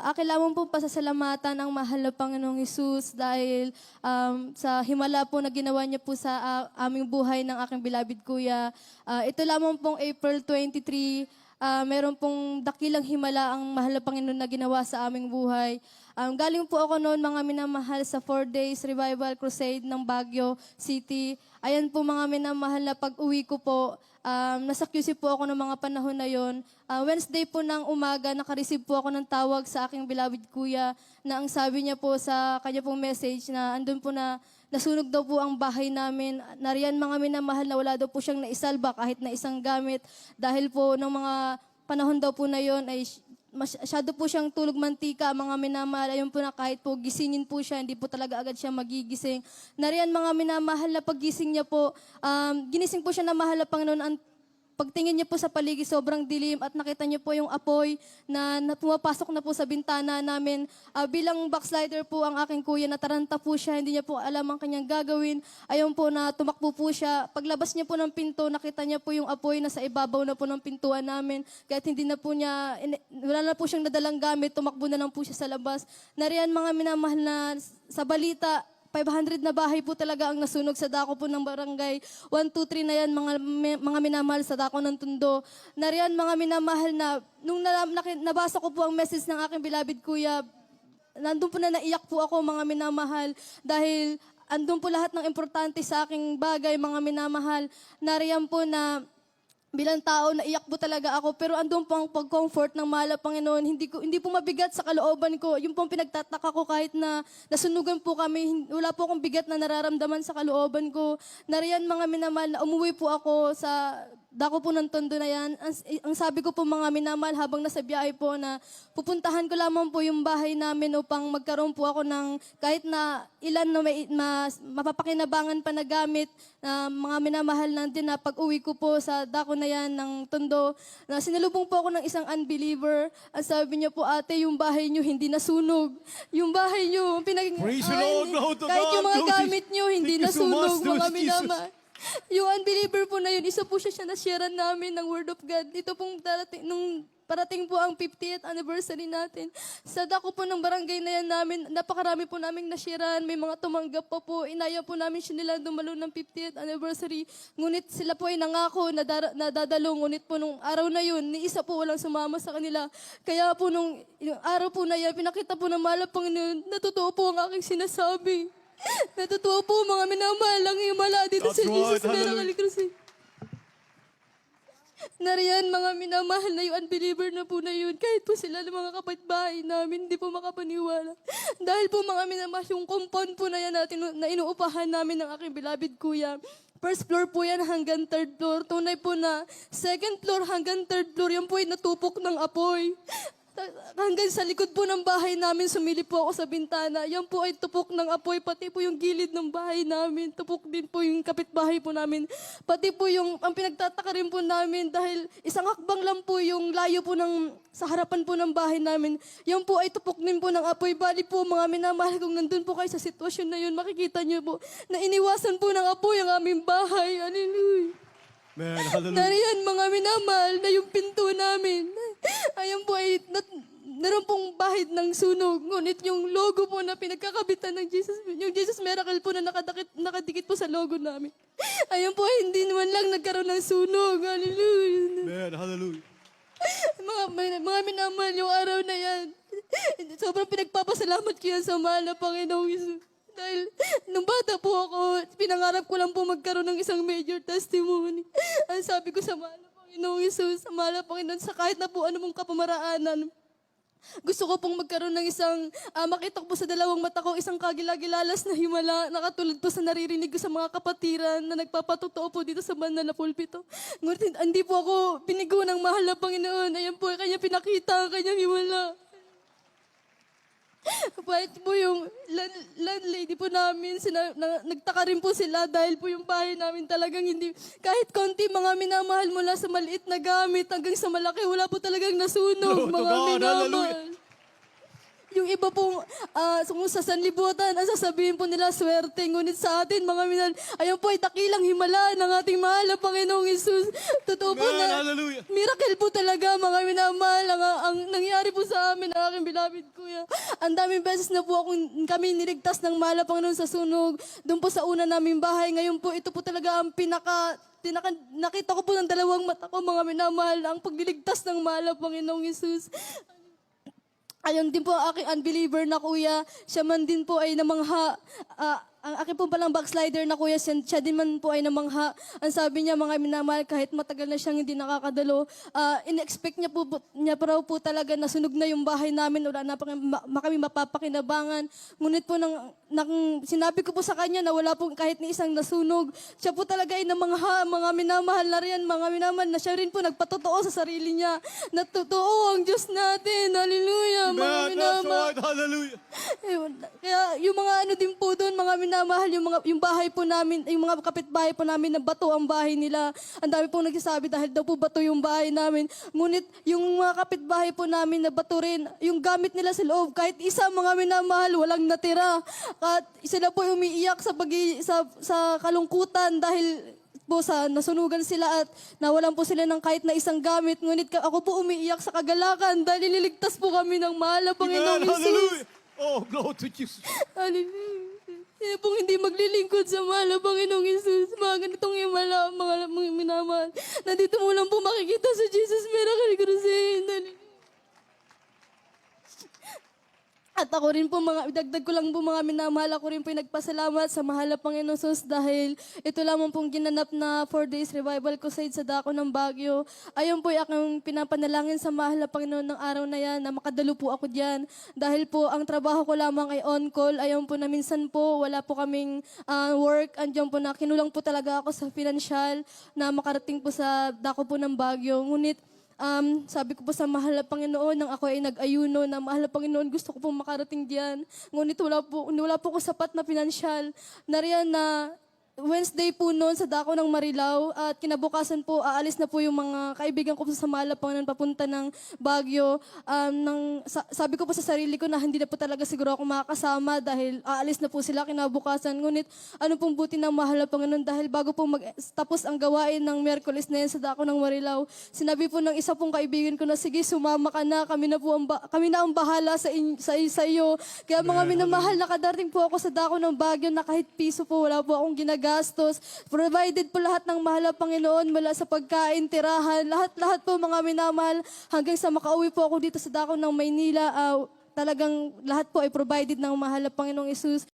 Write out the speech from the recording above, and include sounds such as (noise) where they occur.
Akin lamang po pasasalamatan ang mahal na Panginoong Isus dahil um, sa himala po na ginawa niya po sa ah, aming buhay ng aking bilabid kuya. Ah, ito lamang pong April 23, ah, meron pong dakilang himala ang mahal na Panginoon na ginawa sa aming buhay. Um, galing po ako noon mga minamahal sa 4 days revival crusade ng Baguio City. Ayan po mga minamahal na pag-uwi ko po, um, nasa QC po ako ng mga panahon na yon. Ah, Wednesday po ng umaga, nakareceive po ako ng tawag sa aking beloved kuya na ang sabi niya po sa kanya pong message na andun po na nasunog daw po ang bahay namin. Nariyan mga minamahal na wala daw po siyang naisalba kahit na isang gamit dahil po ng mga panahon daw po na yon ay masyado po siyang tulog mantika, mga minamahal. Ayun po na kahit po gisingin po siya, hindi po talaga agad siya magigising. Nariyan mga minamahal na paggising niya po, um, ginising po siya na mahal na Panginoon. Pagtingin niya po sa paligid, sobrang dilim at nakita niya po yung apoy na, na pumapasok na po sa bintana namin. Ah, bilang backslider po ang aking kuya, nataranta po siya, hindi niya po alam ang kanyang gagawin. Ayun po na tumakbo po siya. Paglabas niya po ng pinto, nakita niya po yung apoy na sa ibabaw na po ng pintuan namin. Kahit hindi na po niya, wala na po siyang nadalang gamit, tumakbo na lang po siya sa labas. Nariyan mga minamahal na sa balita, 500 na bahay po talaga ang nasunog sa dako po ng barangay. 1, 2, 3 na yan, mga, mga minamahal sa dako ng tundo. Nariyan mga minamahal na, nung na, naki- nabasa ko po ang message ng aking bilabid kuya, nandun po na naiyak po ako mga minamahal dahil andun po lahat ng importante sa aking bagay mga minamahal. Nariyan po na bilang tao, naiyak po talaga ako. Pero andun po ang pag-comfort ng mahal na Panginoon. Hindi, ko, hindi po mabigat sa kalooban ko. Yung pong pinagtataka ko kahit na nasunugan po kami, wala po akong bigat na nararamdaman sa kalooban ko. Nariyan mga minamahal na umuwi po ako sa dako po ng tondo na yan. Ang, ang sabi ko po mga minamahal habang nasa biyahe po na pupuntahan ko lamang po yung bahay namin upang magkaroon po ako ng kahit na ilan na may, mas, mapapakinabangan pa na gamit na mga minamahal lang din na pag uwi ko po sa dako na yan ng tondo na sinalubong po ako ng isang unbeliever. Ang sabi niya po, ate, yung bahay niyo hindi nasunog. Yung bahay niyo, pinag... Praise Ay, Lord, Kahit God, yung mga Jesus. gamit niyo hindi so nasunog, much, mga minamahal. (laughs) Yung unbeliever po na yun, isa po siya siya na-sharean namin ng Word of God. Ito pong darating, nung parating po ang 50th anniversary natin. Sa dako po ng barangay na yan namin, napakarami po naming nasharean. May mga tumanggap pa po. Inaya po namin siya nila dumalo ng 50th anniversary. Ngunit sila po ay nangako na, dar- na dadalo. Ngunit po nung araw na yun, ni isa po walang sumama sa kanila. Kaya po nung araw po na yan, pinakita po ng mahal na Panginoon, natotoo po ang aking sinasabi. Natutuwa po mga minamahal ang himala dito That's sa Jesus right. Hallelujah. Crusade. Nariyan mga minamahal na yung unbeliever na po na yun. Kahit po sila ng mga kapitbahay namin, hindi po makapaniwala. Dahil po mga minamahal, yung compound po na yan natin, na inuupahan namin ng aking beloved kuya. First floor po yan hanggang third floor. Tunay po na second floor hanggang third floor, yan po ay natupok ng apoy. Hanggang sa likod po ng bahay namin, sumilip po ako sa bintana. Yan po ay tupok ng apoy, pati po yung gilid ng bahay namin. Tupok din po yung kapitbahay po namin. Pati po yung, ang pinagtataka rin po namin dahil isang hakbang lang po yung layo po ng, sa harapan po ng bahay namin. Yan po ay tupok din po ng apoy. Bali po mga minamahal kung nandun po kayo sa sitwasyon na yun, makikita niyo po na iniwasan po ng apoy ang aming bahay. Hallelujah. Man, hallelujah. Nariyan mga minamahal na yung pinto namin. Ayan po ay nat, naroon pong bahid ng sunog. Ngunit yung logo po na pinagkakabitan ng Jesus, yung Jesus Miracle po na nakadikit, nakadikit po sa logo namin. (laughs) Ayan po ay hindi naman lang nagkaroon ng sunog. Hallelujah. Man, hallelujah. mga, mga, mga minamahal yung araw na yan. (laughs) Sobrang pinagpapasalamat ko yan sa mahal na Panginoong Isus. Dahil nung bata po ako, pinangarap ko lang po magkaroon ng isang major testimony. (laughs) Ang sabi ko sa mahal Panginoong Isus, na Panginoon, sa kahit na po anumang kapamaraanan, gusto ko pong magkaroon ng isang, ah, makita po sa dalawang mata ko, isang kagilagilalas na himala, nakatulad po sa naririnig ko sa mga kapatiran na nagpapatotoo po dito sa banda na pulpito. Ngunit hindi po ako binigo ng mahal na Panginoon. Ayan po, kanya pinakita ang kanyang himala. Kahit po yung land, landlady po namin, sina, na, nagtaka rin po sila dahil po yung bahay namin talagang hindi, kahit konti mga minamahal mula sa maliit na gamit hanggang sa malaki, wala po talagang nasunog, (laughs) mga God, minamahal. hallelujah. Yung iba pong ah, kung sa sanlibutan, ang sasabihin po nila swerte. Ngunit sa atin, mga minal, ayun po ay dakilang himala ng ating mahal na Panginoong Isus. Totoo po na Hallelujah. miracle po talaga, mga minamahal. Ang, ang nangyari po sa amin, ang aking beloved kuya. Ang daming beses na po akong, kami niligtas ng mahal na Panginoon sa sunog. Doon po sa una naming bahay. Ngayon po, ito po talaga ang pinaka tinaka, nakita ko po ng dalawang mata ko, mga minamahal, ang pagliligtas ng mahal na Panginoong Isus. Ayun din po ang aking unbeliever na kuya. Siya man din po ay namangha. Ah, ang aking po palang backslider na kuya, siya, siya din man po ay namangha. Ang sabi niya, mga minamahal, kahit matagal na siyang hindi nakakadalo, ah, in-expect niya po, niya pa raw po talaga na sunog na yung bahay namin, wala na pa ma, kami mapapakinabangan. Ngunit po, nang, nang, sinabi ko po sa kanya na wala po kahit ni isang nasunog. Siya po talaga ay namangha, mga minamahal na rin, mga minamahal na siya rin po nagpatotoo sa sarili niya na totoo ang Diyos natin. Hallelujah, mga minamahal. Hallelujah. Kaya yung mga ano din po doon, mga minamahal, yung, mga, yung bahay po namin, yung mga kapitbahay po namin na bato ang bahay nila. Ang dami pong nagsasabi dahil daw po bato yung bahay namin. Ngunit yung mga kapitbahay po namin na bato rin, yung gamit nila sa loob, kahit isa mga minamahal, walang natira. At sila po umiiyak sa, pag sa, sa kalungkutan dahil po sa nasunugan sila at nawalan po sila ng kahit na isang gamit. Ngunit ako po umiiyak sa kagalakan dahil nililigtas po kami ng mahal na Panginoong. Isus. Oh, glory to Jesus. Hallelujah. Sino pong hindi maglilingkod sa mahal na Panginoong Isus, mga ganitong himala, mga, mga minamahal. Nandito mo lang po makikita sa Jesus Miracle Crusade. Hallelujah. At ako rin po, mga, dagdag ko lang po mga minamahal, ako rin po yung nagpasalamat sa mahal na Panginoon Sus dahil ito lamang pong ginanap na 4 days revival crusade sa dako ng Baguio. Ayun po aking pinapanalangin sa mahal na Panginoon ng araw na yan na makadalo po ako diyan. Dahil po ang trabaho ko lamang ay on call. Ayun po na minsan po wala po kaming ah, work. Andiyan po na kinulang po talaga ako sa financial na makarating po sa dako po ng Baguio. Ngunit Um, sabi ko po sa mahal na Panginoon, nang ako ay nag-ayuno na mahal na Panginoon, gusto ko pong makarating diyan. Ngunit wala po, wala po ko sapat na pinansyal. Nariyan na Wednesday po noon sa dako ng Marilao at kinabukasan po aalis na po yung mga kaibigan ko sa Mala Panginoon papunta ng Baguio. Um, nang, sa- sabi ko po sa sarili ko na hindi na po talaga siguro ako makakasama dahil aalis na po sila kinabukasan. Ngunit ano pong buti ng mahal na Panginoon dahil bago po mag tapos ang gawain ng Miyerkules na yan sa dako ng Marilao, sinabi po ng isa pong kaibigan ko na sige sumama ka na kami na po ang ba- kami na ang bahala sa, in- sa, sa iyo. Kaya mga minamahal nakadarating po ako sa dako ng Baguio na kahit piso po wala po akong ginagastos. Provided po lahat ng mahal Panginoon mula sa pagkain, tirahan, lahat-lahat po mga minamahal hanggang sa makauwi po ako dito sa dako ng Maynila. ah, talagang lahat po ay provided ng mahal na Panginoong Isus.